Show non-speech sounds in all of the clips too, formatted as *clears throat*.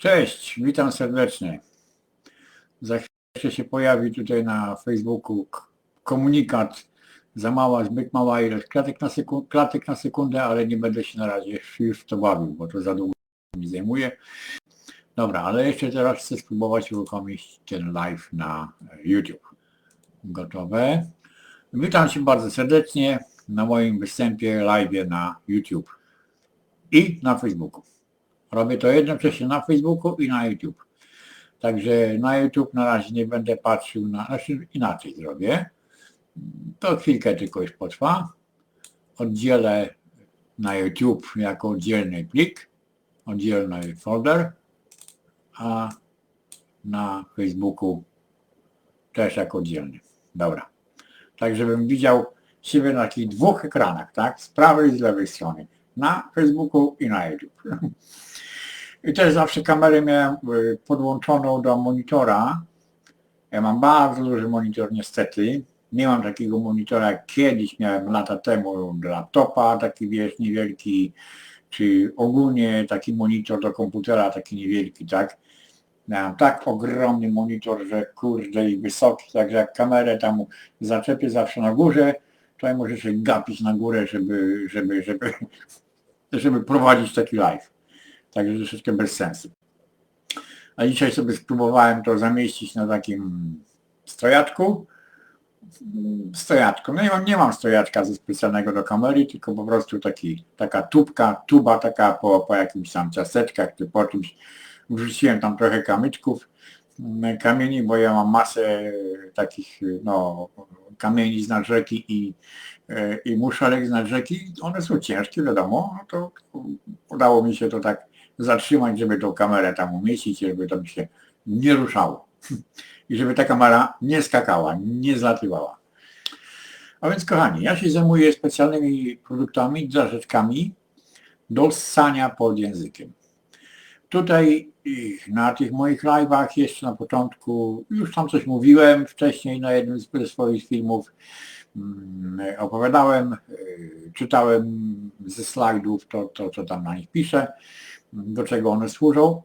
Cześć, witam serdecznie. Za chwilę się pojawi tutaj na Facebooku komunikat za mała, zbyt mała ilość klatek na, sekundę, klatek na sekundę, ale nie będę się na razie już w to bawił, bo to za długo mi zajmuje. Dobra, ale jeszcze teraz chcę spróbować uruchomić ten live na YouTube. Gotowe. Witam Cię bardzo serdecznie na moim występie live na YouTube i na Facebooku. Robię to jednocześnie na Facebooku i na YouTube. Także na YouTube na razie nie będę patrzył na, znaczy inaczej zrobię. To chwilkę tylko już potrwa. Oddzielę na YouTube jako oddzielny plik, oddzielny folder, a na Facebooku też jako oddzielny. Dobra. Tak, żebym widział siebie na takich dwóch ekranach, tak? Z prawej i z lewej strony. Na Facebooku i na YouTube. *laughs* I też zawsze kamerę miałem y, podłączoną do monitora. Ja mam bardzo duży monitor niestety. Nie mam takiego monitora jak kiedyś miałem lata temu laptopa, taki wiesz, niewielki, czy ogólnie taki monitor do komputera, taki niewielki, tak? Miałem tak ogromny monitor, że kurde i wysoki, także jak kamerę tam zaczepię zawsze na górze, to ja muszę się gapić na górę, żeby, żeby, żeby, *laughs* żeby prowadzić taki live. Także troszeczkę bez sensu. A dzisiaj sobie spróbowałem to zamieścić na takim stojatku. Stojatku. No nie mam, nie mam stojaczka ze specjalnego do kamery, tylko po prostu taki, taka tubka, tuba taka po, po jakimś tam ciasteczkach, czy po czymś. Wrzuciłem tam trochę kamyczków, mm, kamieni, bo ja mam masę takich no, kamieni z nad rzeki i, e, i muszelek z nad rzeki. One są ciężkie, wiadomo, no to udało mi się to tak zatrzymać, żeby tą kamerę tam umieścić, żeby to mi się nie ruszało. I żeby ta kamera nie skakała, nie zlatywała. A więc kochani, ja się zajmuję specjalnymi produktami, drażeczkami do ssania pod językiem. Tutaj na tych moich live'ach jeszcze na początku, już tam coś mówiłem wcześniej na jednym z swoich filmów, mm, opowiadałem, y, czytałem ze slajdów to, to, co tam na nich piszę, do czego one służą.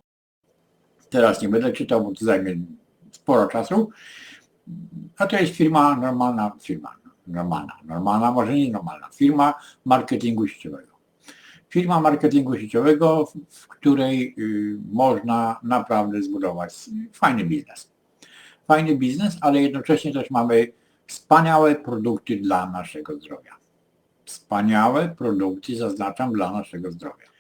Teraz nie będę czytał, bo to zajmie sporo czasu. A to jest firma, normalna firma, normalna, normalna, może nie normalna, firma marketingu sieciowego. Firma marketingu sieciowego, w której y, można naprawdę zbudować fajny biznes. Fajny biznes, ale jednocześnie też mamy wspaniałe produkty dla naszego zdrowia. Wspaniałe produkty, zaznaczam, dla naszego zdrowia.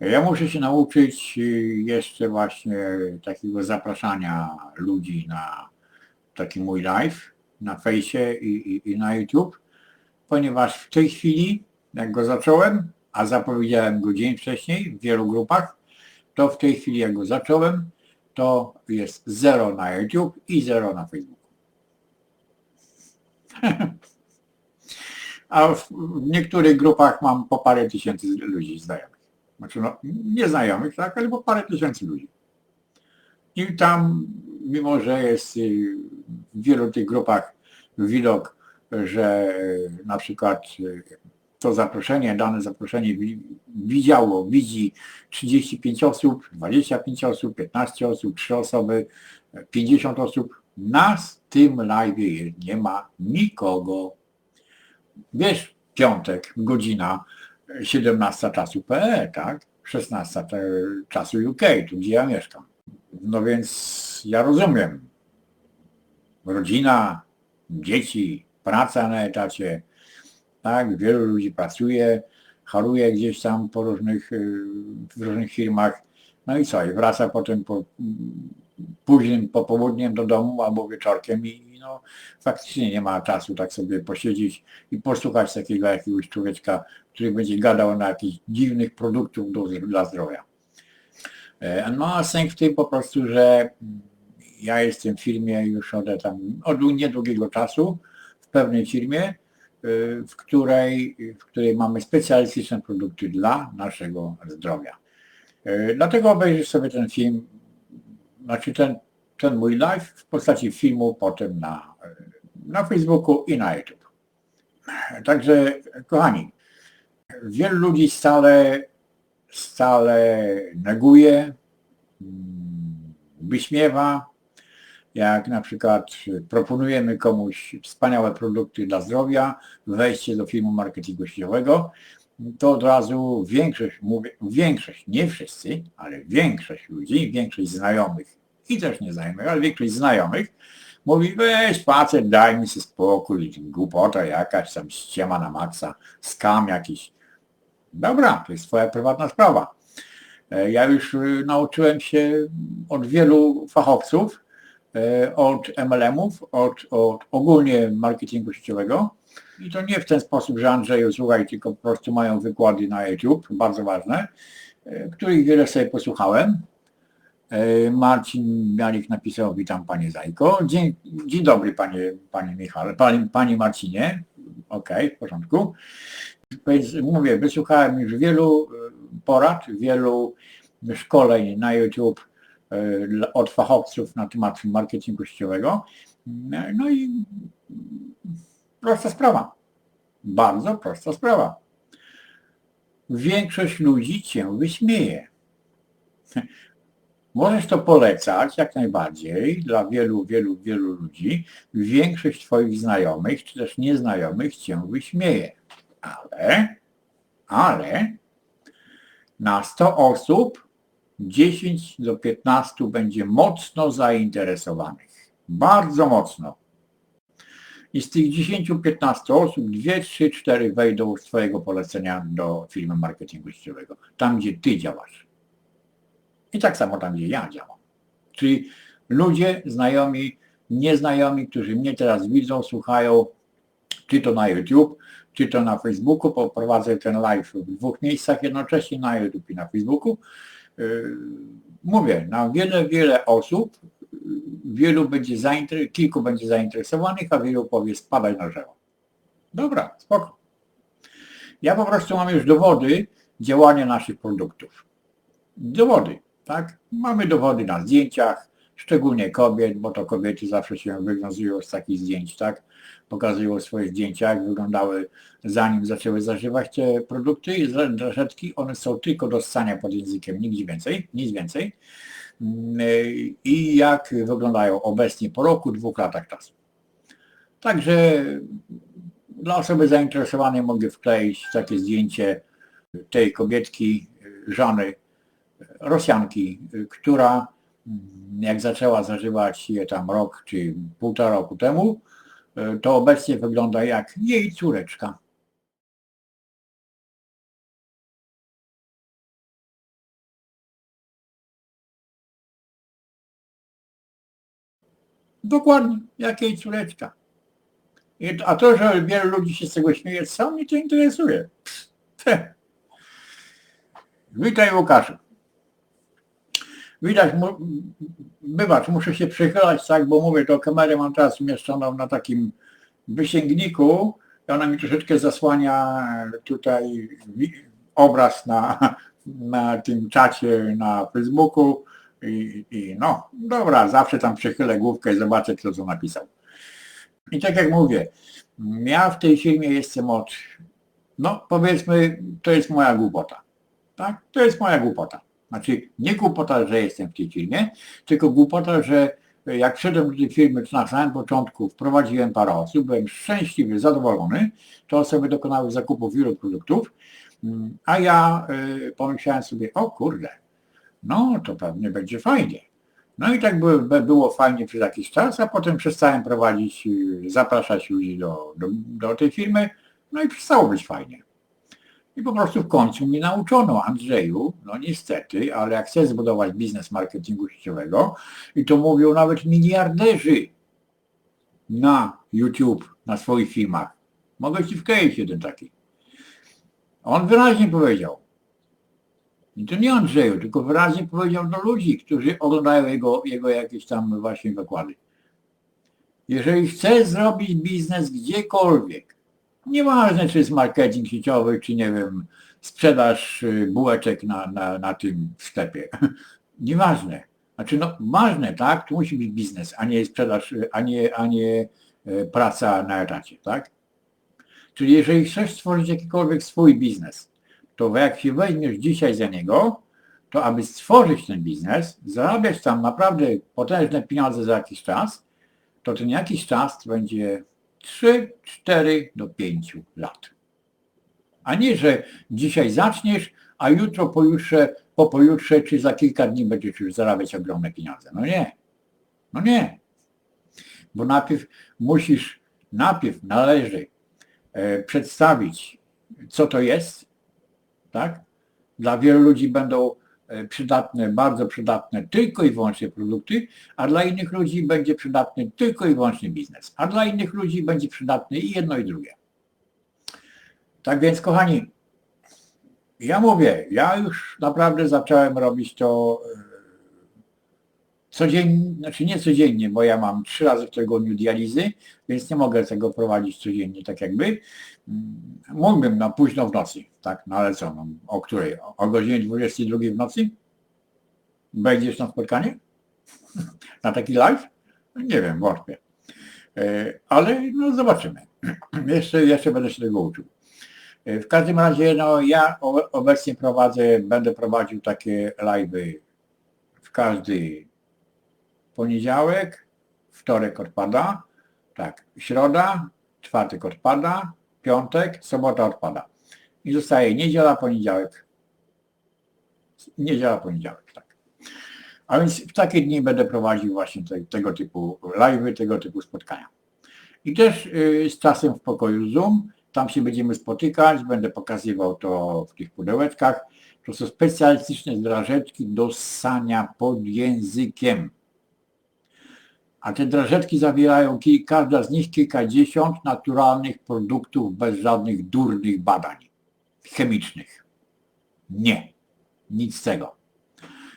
Ja muszę się nauczyć y, jeszcze właśnie takiego zapraszania ludzi na taki mój live na fejsie i, i, i na YouTube, ponieważ w tej chwili, jak go zacząłem, a zapowiedziałem go dzień wcześniej w wielu grupach, to w tej chwili jak go zacząłem, to jest zero na YouTube i zero na Facebooku. *laughs* A w niektórych grupach mam po parę tysięcy ludzi znajomych. Znaczy no, nieznajomych, tak, ale po parę tysięcy ludzi. I tam, mimo że jest y, w wielu tych grupach widok, że y, na przykład y, to zaproszenie, dane zaproszenie wi- widziało, widzi 35 osób, 25 osób, 15 osób, 3 osoby, 50 osób. Na tym live nie ma nikogo. Wiesz, piątek, godzina 17 czasu PE, tak? 16 te- czasu UK, tu gdzie ja mieszkam. No więc ja rozumiem. Rodzina, dzieci, praca na etacie, tak? Wielu ludzi pracuje, haruje gdzieś tam po różnych, y, w różnych firmach. No i co? I wraca potem po późnym popołudniem do domu albo wieczorkiem i no, faktycznie nie ma czasu tak sobie posiedzieć i posłuchać takiego jakiegoś człowieczka, który będzie gadał na jakichś dziwnych produktów do, dla zdrowia. E, No a sęk w tym po prostu, że mm, ja jestem w firmie już od, tam, od niedługiego czasu, w pewnej firmie, y, w której, w której mamy specjalistyczne produkty dla naszego zdrowia. E, Dlatego obejrzysz sobie ten film, znaczy ten, ten mój live w postaci filmu potem na, na Facebooku i na YouTube. Także kochani, wielu ludzi stale, stale neguje mm, wyśmiewa, jak na przykład proponujemy komuś wspaniałe produkty dla zdrowia, wejście do filmu marketingu sieciowego, to od razu większość, mówię, większość, nie wszyscy, ale większość ludzi, większość znajomych i też nieznajomych, ale większość znajomych mówi, weź facet, daj mi sobie spokój, głupota jakaś, tam ściema na maksa, skam jakiś. Dobra, to jest twoja prywatna sprawa. E, Ja już y, nauczyłem się od wielu fachowców, e, od MLM-ów, od, od ogólnie marketingu sieciowego. I to nie w ten sposób, że Andrzeju, słuchaj, tylko po prostu mają wykłady na YouTube, bardzo ważne, e, których wiele sobie posłuchałem. E, Marcin Mialik napisał, witam panie Zajko. Dzień, dzień dobry panie, panie Michale, panie, panie Marcinie. Okej, w porządku. Mówię, wysłuchałem już wielu e, porad, wielu szkoleń na YouTube e, od fachowców na temat marketingu sieciowego. No i prosta sprawa. Bardzo prosta sprawa. Większość ludzi cię wyśmieje. Możesz to polecać jak najbardziej dla wielu, wielu, wielu ludzi. Większość twoich znajomych, czy też nieznajomych cię wyśmieje. Ale, ale na 100 osób 10 do 15 będzie mocno zainteresowanych. Bardzo mocno. I z tych 10-15 osób 2, 3, 4 wejdą z Twojego polecenia do firmy marketingu sieciowego. Tam, gdzie Ty działasz. I tak samo tam, gdzie ja działam. Czyli ludzie, znajomi, nieznajomi, którzy mnie teraz widzą, słuchają, czy to na YouTube, czy to na Facebooku, bo prowadzę ten live w dwóch miejscach jednocześnie, na YouTube i na Facebooku. Yy, Mówię, na wiele, wiele osób, yy, wielu będzie zainter- kilku będzie zainteresowanych, a wielu powie spadaj na drzewo. Dobra, spoko. Ja po prostu mam już dowody działania naszych produktów. Dowody, tak? Mamy dowody na zdjęciach, szczególnie kobiet, bo to kobiety zawsze się wywiązują z takich zdjęć, tak? Pokazują swoje zdjęcia, jak wyglądały zanim zaczęły zażywać te produkty i. One są tylko do ssania pod językiem, nigdzie więcej, nic więcej. Mm, I jak wyglądają obecnie po roku, dwóch latach czasu. Także dla osoby zainteresowanej mogę wkleić takie zdjęcie tej kobietki, żony Rosjanki, która mm, jak zaczęła zażywać je tam rok czy półtora roku temu, to obecnie wygląda jak jej córeczka. Dokładnie, jak jej córeczka. A to, że wielu ludzi się z tego śmieje, co mnie to interesuje? Witaj Łukaszu. Widać, mu, wybacz, muszę się przychylać, tak, bo mówię, to kamerę mam teraz umieszczoną na takim wysięgniku i ona mi troszeczkę zasłania tutaj obraz na, na tym czacie na Facebooku i, i no, dobra, zawsze tam przychylę główkę i zobaczę, kto co napisał. I tak jak mówię, ja w tej firmie jestem od, no powiedzmy, to jest moja głupota. Tak? To jest moja głupota. Znaczy nie głupota, że jestem w tej firmie, tylko głupota, że jak wszedłem do tej firmy na samym początku, wprowadziłem parę osób, byłem szczęśliwy, zadowolony, te osoby dokonały zakupów wielu produktów, mm, a ja y, pomyślałem sobie, o kurde, no to pewnie będzie fajnie. No i tak by, by było fajnie przez jakiś czas, a potem przestałem prowadzić, y, zapraszać ludzi do, do, do tej firmy, no i przestało być fajnie. I po prostu w końcu mnie nauczono, Andrzeju, no niestety, ale jak chcesz zbudować biznes marketingu sieciowego, i to mówią nawet miliarderzy na YouTube, na swoich filmach. Mogę ci wkleić jeden taki. On wyraźnie powiedział, i to nie Andrzeju, tylko wyraźnie powiedział do ludzi, którzy oglądają jego, jego jakieś tam właśnie wykłady. Jeżeli chcesz zrobić biznes gdziekolwiek, nieważne czy jest marketing sieciowy, czy nie wiem, sprzedaż y, bułeczek na, na, na tym sklepie, *laughs* nieważne. Znaczy no ważne, tak, to musi być biznes, a nie sprzedaż, y, a nie, a nie y, praca na etacie, tak? Czyli jeżeli chcesz stworzyć jakikolwiek swój biznes, to jak się weźmiesz dzisiaj za niego, to aby stworzyć ten biznes, zarabiać tam naprawdę potężne pieniądze za jakiś czas, to ten jakiś czas będzie 3, 4 do 5 lat. A nie, że dzisiaj zaczniesz, a jutro, pojutrze, po pojutrze, czy za kilka dni będziesz już zarabiać ogromne pieniądze. No nie. No nie. Bo najpierw musisz, najpierw należy e, przedstawić, co to jest, tak? Dla wielu ludzi będą przydatne, bardzo przydatne tylko i wyłącznie produkty, a dla innych ludzi będzie przydatny tylko i wyłącznie biznes, a dla innych ludzi będzie przydatny i jedno i drugie. Tak więc, kochani, ja mówię, ja już naprawdę zacząłem robić to e, codziennie, znaczy nie codziennie, bo ja mam trzy razy w tygodniu dializy, więc nie mogę tego prowadzić codziennie tak jakby. Mm, Mógłbym na późno w nocy, tak, no ale co, no, o której? O- godzinie 22 w nocy? Wejdziesz na spotkanie? *laughs* Na taki live? Nie wiem, wątpię. E, Ale no zobaczymy. *clears throat* Jeszcze, jeszcze będę się tego uczył. E, W każdym razie, no ja obecnie prowadzę, będę prowadził takie live'y w każdy poniedziałek, wtorek odpada, tak, środa, czwartek odpada, piątek, sobota odpada. I zostaje niedziela, poniedziałek. Niedziela, poniedziałek, tak. A więc w takie dni będę prowadził właśnie te, tego typu live'y, tego typu spotkania. I też y, z czasem w pokoju Zoom, tam się będziemy spotykać, będę pokazywał to w tych pudełeczkach. To są specjalistyczne drażeczki do ssania pod językiem. A te drażetki zawierają, każda z nich kilkadziesiąt naturalnych produktów bez żadnych durnych badań chemicznych. Nie, nic z tego.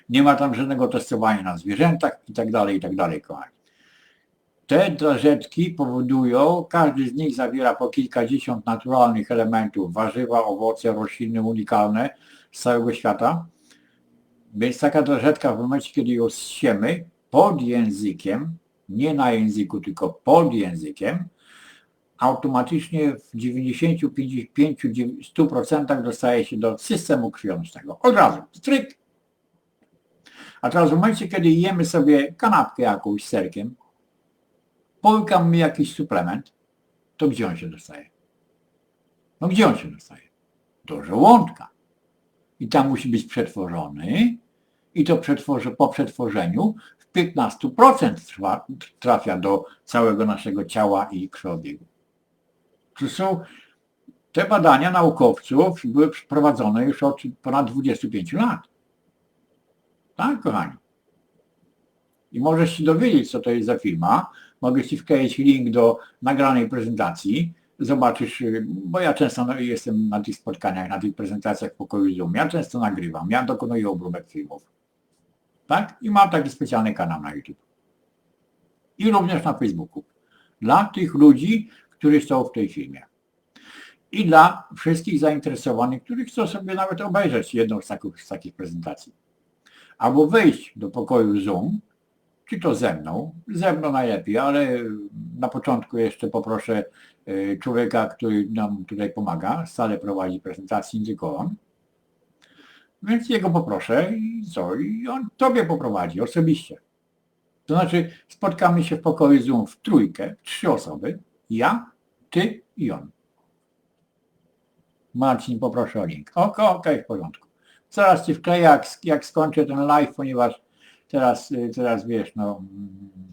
Nie ma tam żadnego testowania na zwierzętach i tak dalej, i tak dalej, kochani. Te drażetki powodują, każdy z nich zawiera po kilkadziesiąt naturalnych elementów, warzywa, owoce, rośliny unikalne z całego świata. Więc taka drażetka w momencie, kiedy ją zsiemy pod językiem, nie na języku, tylko pod językiem, automatycznie w 95-100% dostaje się do systemu krwionośnego. Od razu, stryk. A teraz w momencie, kiedy jemy sobie kanapkę jakąś z serkiem, połykam mi jakiś suplement, to gdzie on się dostaje? No gdzie on się dostaje? Do żołądka. I tam musi być przetworzony i to po przetworzeniu 15% trwa, trafia do całego naszego ciała i krwiobiegu. To są te badania naukowców były przeprowadzone już od ponad 25 lat. Tak, kochani. I możesz się dowiedzieć, co to jest za firma. Mogę Ci wkleić link do nagranej prezentacji. Zobaczysz, bo ja często jestem na tych spotkaniach, na tych prezentacjach w pokoju Zoom. Ja często nagrywam, ja dokonuję obróbek filmów. Tak? I mam taki specjalny kanał na YouTube. I również na Facebooku. Dla tych ludzi, którzy są w tej firmie. I dla wszystkich zainteresowanych, którzy chcą sobie nawet obejrzeć jedną z takich, z takich prezentacji. Albo wejść do pokoju Zoom, czy to ze mną, ze mną najlepiej, ale na początku jeszcze poproszę y, człowieka, który nam tutaj pomaga, stale prowadzi prezentację, on. Więc jego poproszę i co? I on tobie poprowadzi osobiście. To znaczy spotkamy się w pokoju Zoom w trójkę, trzy osoby, ja, ty i on. Marcin, poproszę o link. Okej, okej, w porządku. Zaraz ci wkleję, jak, jak skończę ten live, ponieważ teraz, y, teraz wiesz, no, mm,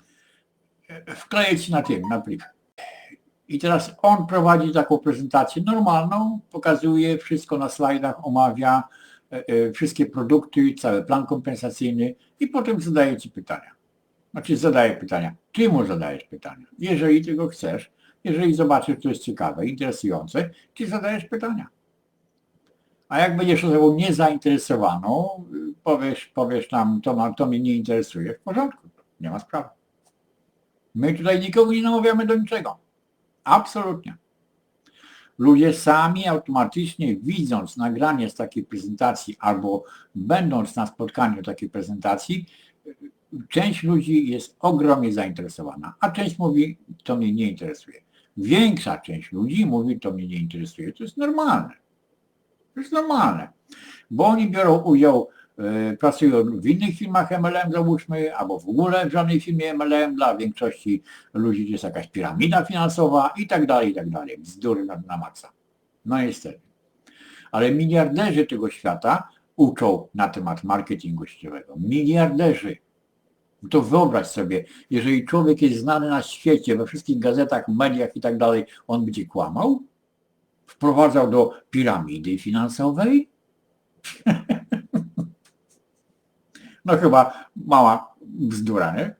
wkleję ci na tym, na plik. I teraz on prowadzi taką prezentację normalną, pokazuje wszystko na slajdach, omawia wszystkie produkty, cały plan kompensacyjny i potem zadaje ci pytania. Znaczy zadaje pytania. Ty mu zadajesz pytania. Jeżeli tego chcesz, jeżeli zobaczysz, co jest ciekawe, interesujące, ty zadajesz pytania. A jak będziesz osobą niezainteresowaną, powiesz, powiesz nam, to, to mnie nie interesuje, w porządku, nie ma sprawy. My tutaj nikogo nie namawiamy do niczego. Absolutnie. Ludzie sami automatycznie widząc nagranie z takiej prezentacji albo będąc na spotkaniu takiej prezentacji, część ludzi jest ogromnie zainteresowana, a część mówi, to mnie nie interesuje. Większa część ludzi mówi, to mnie nie interesuje. To jest normalne. To jest normalne, bo oni biorą udział pracują w innych firmach MLM załóżmy, albo w ogóle w żadnej firmie MLM, dla większości ludzi jest jakaś piramida finansowa i tak dalej, i tak dalej. Bzdury na, na maksa. No niestety. Ale miliarderzy tego świata uczą na temat marketingu sieciowego. Miliarderzy. To wyobraź sobie, jeżeli człowiek jest znany na świecie, we wszystkich gazetach, mediach i tak dalej, on będzie kłamał? Wprowadzał do piramidy finansowej? *laughs* No chyba mała bzdura, nie?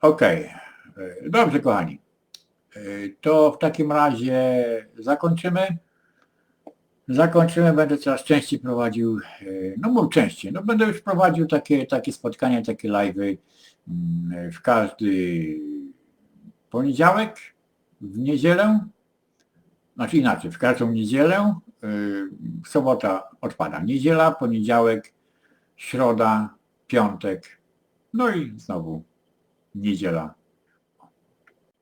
Okej. Okay. Dobrze, kochani. To w takim razie zakończymy. Zakończymy, będę coraz częściej prowadził, no mów częściej, no będę już prowadził takie, takie spotkania, takie live'y mm, w każdy poniedziałek, w niedzielę, znaczy inaczej, w każdą niedzielę, sobota odpada, niedziela, poniedziałek, środa, piątek, no i znowu niedziela.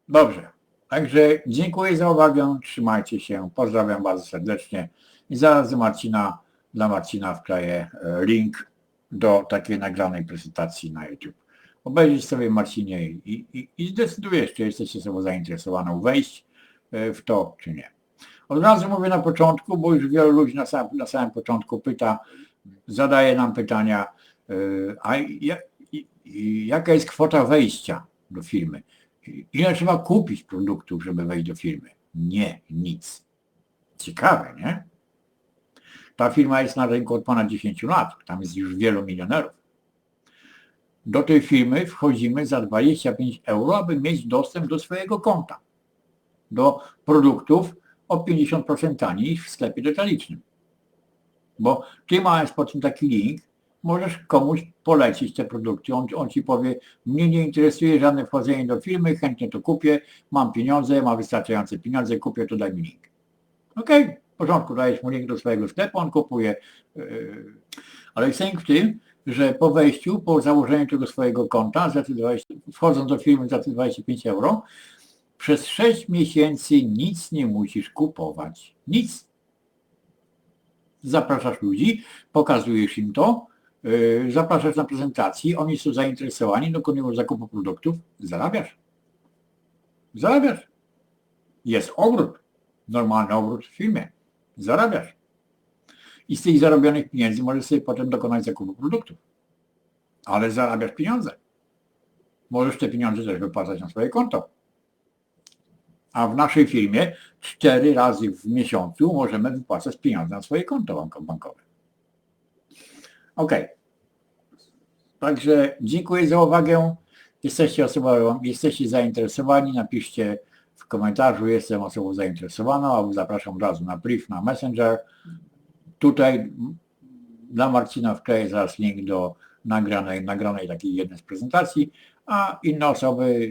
Dobrze. Także dziękuję za uwagę, trzymajcie się, pozdrawiam bardzo serdecznie i zaraz Marcina, dla Marcina wkleję e, link do takiej nagranej prezentacji na YouTube. Obejrzyj sobie Marcinie i, i, i zdecydujesz, czy jesteście sobą zainteresowaną wejść e, w to, czy nie. Od razu mówię na początku, bo już wielu ludzi na samym, na samym początku pyta, zadaje nam pytania, e, a jaka jest kwota wejścia do firmy? Ile trzeba kupić produktów, żeby wejść do firmy? Nie, nic. Ciekawe, nie? Ta firma jest na rynku od ponad 10 lat. Tam jest już wielu milionerów. Do tej firmy wchodzimy za 25 euro, aby mieć dostęp do swojego konta. Do produktów o 50% taniej w sklepie detalicznym. Bo ty masz pod tym taki link, możesz komuś polecić te produkty. On, on ci powie, mnie nie interesuje żadne wchodzenie do firmy, chętnie to kupię, mam pieniądze, mam wystarczające pieniądze, kupię, to daj mi link. Okej, okay, w porządku, dajesz mu link do swojego sklepu, on kupuje. Yy, ale sęk w tym, że po wejściu, po założeniu tego swojego konta, za 20, wchodząc do firmy za 25 euro, przez 6 miesięcy nic nie musisz kupować. Nic. Zapraszasz ludzi, pokazujesz im to, yy, zapraszasz na prezentacji, oni są zainteresowani, dokonują zakupu produktów, zarabiasz. Zarabiasz. Jest obrót, normalny obrót w firmie. Zarabiasz. I z tych zarobionych pieniędzy możesz sobie potem dokonać zakupu produktów. Ale zarabiasz pieniądze. Możesz te pieniądze też wypłacać na swoje konto. A w naszej firmie cztery razy w miesiącu możemy wypłacać pieniądze na swoje konto bankowe. Ok. Także dziękuję za uwagę. Jesteście osobą, jesteście zainteresowani, napiszcie w komentarzu, jestem osobą zainteresowaną, albo zapraszam od razu na brief, na Messenger. Tutaj dla Marcina wkleję zaraz link do nagranej, nagranej takiej jednej z prezentacji, a inne osoby,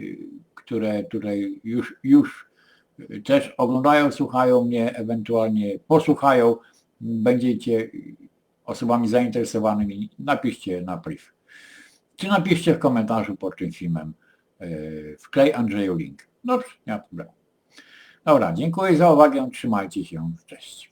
które tutaj już, już też oglądają, słuchają mnie, ewentualnie posłuchają, będziecie osobami zainteresowanymi, napiszcie na brief. Czy napiszcie w komentarzu pod tym filmem e, wklej Andrzeju link. Dobrze, nie ma problemu. Dobra, dziękuję za uwagę, trzymajcie się, cześć.